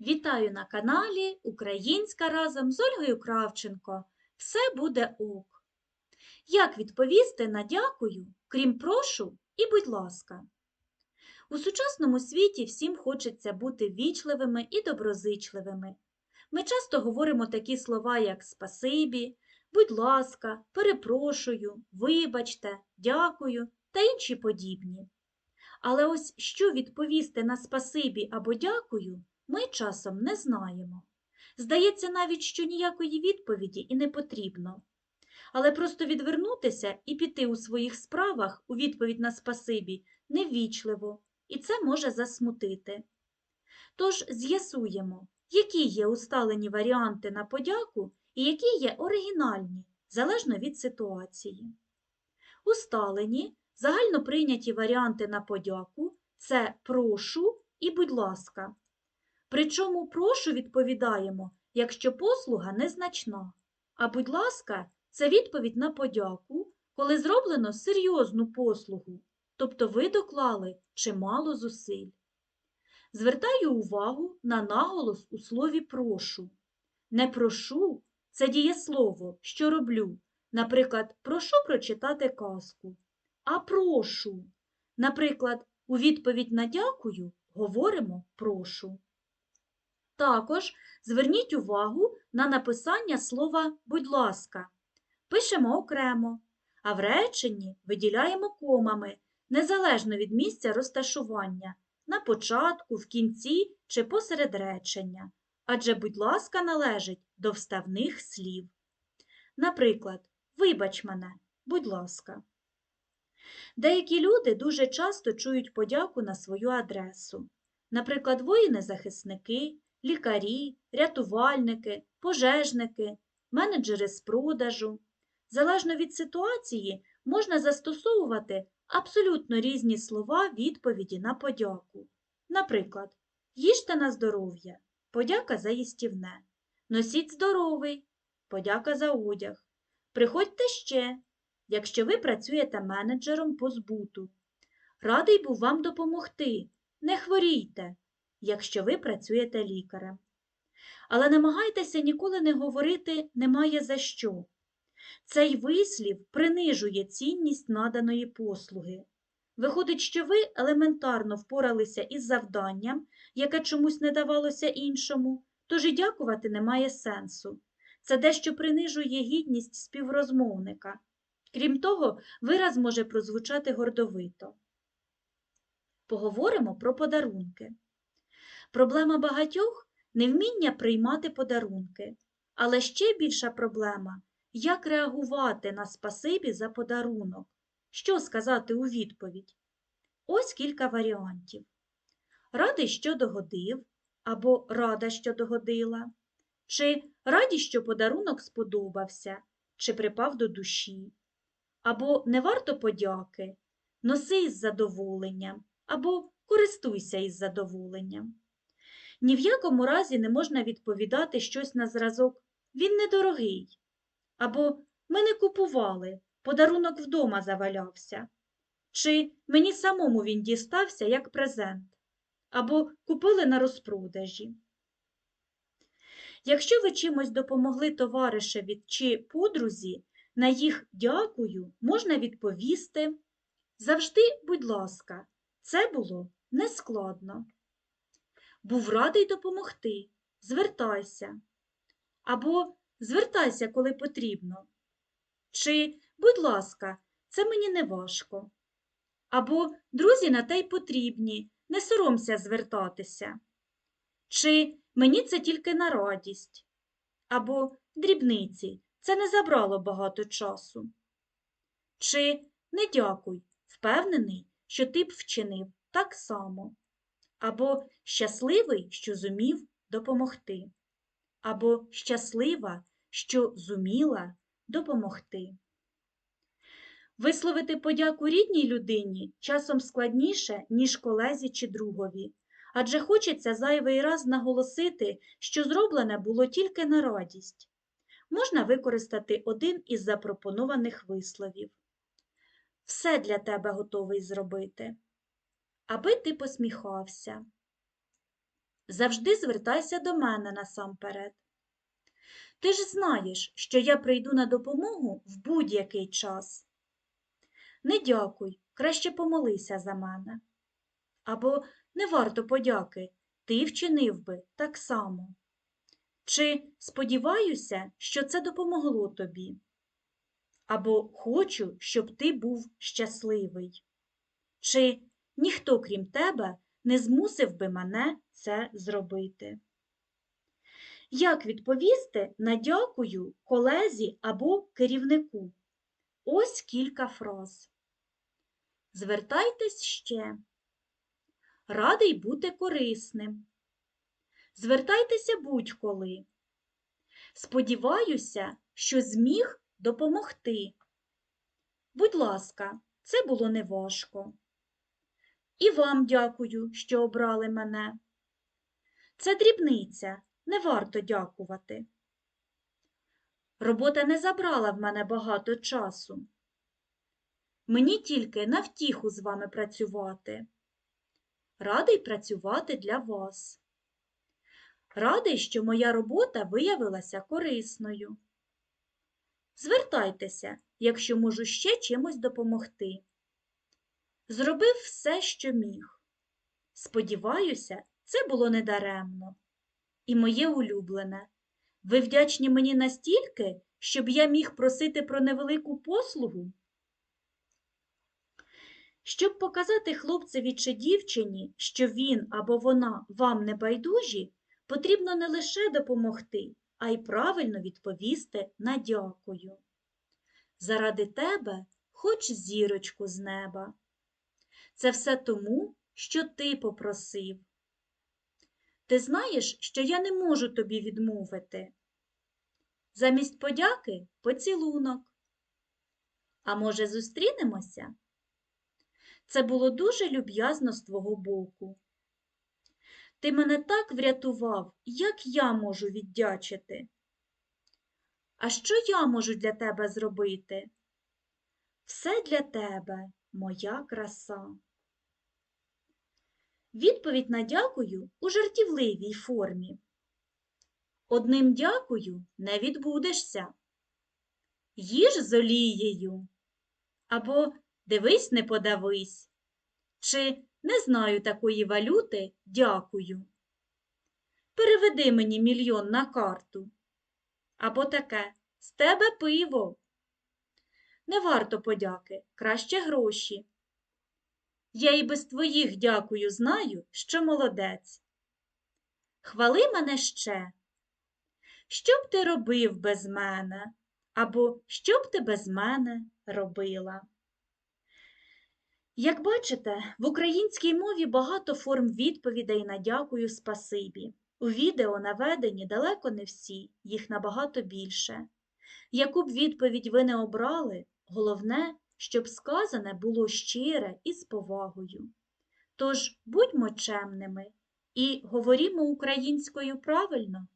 Вітаю на каналі Українська разом з Ольгою Кравченко. Все буде ок. Як відповісти на дякую, крім прошу і будь ласка? У сучасному світі всім хочеться бути вічливими і доброзичливими. Ми часто говоримо такі слова, як спасибі, будь ласка, перепрошую, вибачте, дякую та інші подібні. Але ось що відповісти на спасибі або дякую, ми часом не знаємо. Здається навіть, що ніякої відповіді і не потрібно. Але просто відвернутися і піти у своїх справах у відповідь на спасибі невічливо, і це може засмутити. Тож з'ясуємо, які є усталені варіанти на подяку і які є оригінальні, залежно від ситуації. Усталені, загально прийняті варіанти на подяку це прошу і будь ласка. Причому прошу відповідаємо, якщо послуга незначна, а будь ласка, це відповідь на подяку, коли зроблено серйозну послугу, тобто ви доклали чимало зусиль. Звертаю увагу на наголос у слові прошу. Не прошу це дієслово, що роблю. Наприклад, прошу прочитати казку. А прошу. Наприклад, у відповідь на дякую говоримо прошу. Також зверніть увагу на написання слова будь ласка. Пишемо окремо, а в реченні виділяємо комами, незалежно від місця розташування, на початку, в кінці чи посеред речення. Адже, будь ласка, належить до вставних слів. Наприклад, вибач мене, будь ласка. Деякі люди дуже часто чують подяку на свою адресу. Наприклад, воїни-захисники, лікарі, рятувальники, пожежники, менеджери з продажу. Залежно від ситуації можна застосовувати абсолютно різні слова відповіді на подяку. Наприклад, їжте на здоров'я, подяка за їстівне, носіть здоровий, подяка за одяг. Приходьте ще, якщо ви працюєте менеджером по збуту. Радий був вам допомогти, не хворійте, якщо ви працюєте лікарем. Але намагайтеся ніколи не говорити немає за що. Цей вислів принижує цінність наданої послуги. Виходить, що ви елементарно впоралися із завданням, яке чомусь не давалося іншому, тож і дякувати немає сенсу. Це дещо принижує гідність співрозмовника. Крім того, вираз може прозвучати гордовито. Поговоримо про подарунки. Проблема багатьох невміння приймати подарунки, але ще більша проблема як реагувати на спасибі за подарунок, що сказати у відповідь. Ось кілька варіантів. Радий, що догодив, або рада, що догодила, чи раді, що подарунок сподобався, чи припав до душі, або не варто подяки, носи із задоволенням, або користуйся із задоволенням. Ні в якому разі не можна відповідати щось на зразок. Він недорогий, або ми не купували, подарунок вдома завалявся, чи мені самому він дістався як презент, або купили на розпродажі. Якщо ви чимось допомогли товаришеві чи подрузі, на їх дякую можна відповісти. Завжди, будь ласка, це було нескладно. Був радий допомогти, звертайся. Або звертайся, коли потрібно. Чи, будь ласка, це мені не важко. Або друзі на те й потрібні, не соромся звертатися. Чи мені це тільки на радість. Або дрібниці, це не забрало багато часу. Чи не дякуй, впевнений, що ти б вчинив так само. Або щасливий, що зумів допомогти. Або щаслива, що зуміла допомогти. Висловити подяку рідній людині часом складніше, ніж колезі чи другові, адже хочеться зайвий раз наголосити, що зроблене було тільки на радість. Можна використати один із запропонованих висловів. Все для тебе готовий зробити, аби ти посміхався. завжди звертайся до мене насамперед. Ти ж знаєш, що я прийду на допомогу в будь-який час. Не дякуй, краще помолися за мене. Або не варто подяки, ти вчинив би так само. Чи сподіваюся, що це допомогло тобі? Або хочу, щоб ти був щасливий. Чи ніхто, крім тебе, не змусив би мене це зробити? Як відповісти на дякую колезі або керівнику? Ось кілька фраз. Звертайтесь ще. Радий бути корисним. Звертайтеся будь-коли. Сподіваюся, що зміг допомогти. Будь ласка, це було неважко. І вам дякую, що обрали мене. Це дрібниця, не варто дякувати. Робота не забрала в мене багато часу. Мені тільки на втіху з вами працювати. Радий працювати для вас. Радий, що моя робота виявилася корисною. Звертайтеся, якщо можу ще чимось допомогти. Зробив все, що міг. Сподіваюся, це було недаремно. І моє улюблене. Ви вдячні мені настільки, щоб я міг просити про невелику послугу? Щоб показати хлопцеві чи дівчині, що він або вона вам не байдужі, потрібно не лише допомогти, а й правильно відповісти на дякую. Заради тебе хоч зірочку з неба. Це все тому, що ти попросив. Ти знаєш, що я не можу тобі відмовити. Замість подяки поцілунок. А може, зустрінемося? Це було дуже люб'язно з твого боку. Ти мене так врятував, як я можу віддячити. А що я можу для тебе зробити? Все для тебе, моя краса. Відповідь на дякую у жартівливій формі. Одним дякую не відбудешся. Їж з олією. Або дивись, не подавись. Чи не знаю такої валюти, дякую. Переведи мені мільйон на карту. Або таке з тебе пиво. Не варто подяки, краще гроші. Я і без твоїх дякую знаю, що молодець. Хвали мене ще. Що б ти робив без мене? Або що б ти без мене робила? Як бачите, в українській мові багато форм відповідей на дякую спасибі. У відео наведені далеко не всі, їх набагато більше. Яку б відповідь ви не обрали, головне, щоб сказане було щире і з повагою. Тож будьмо чемними і говорімо українською правильно.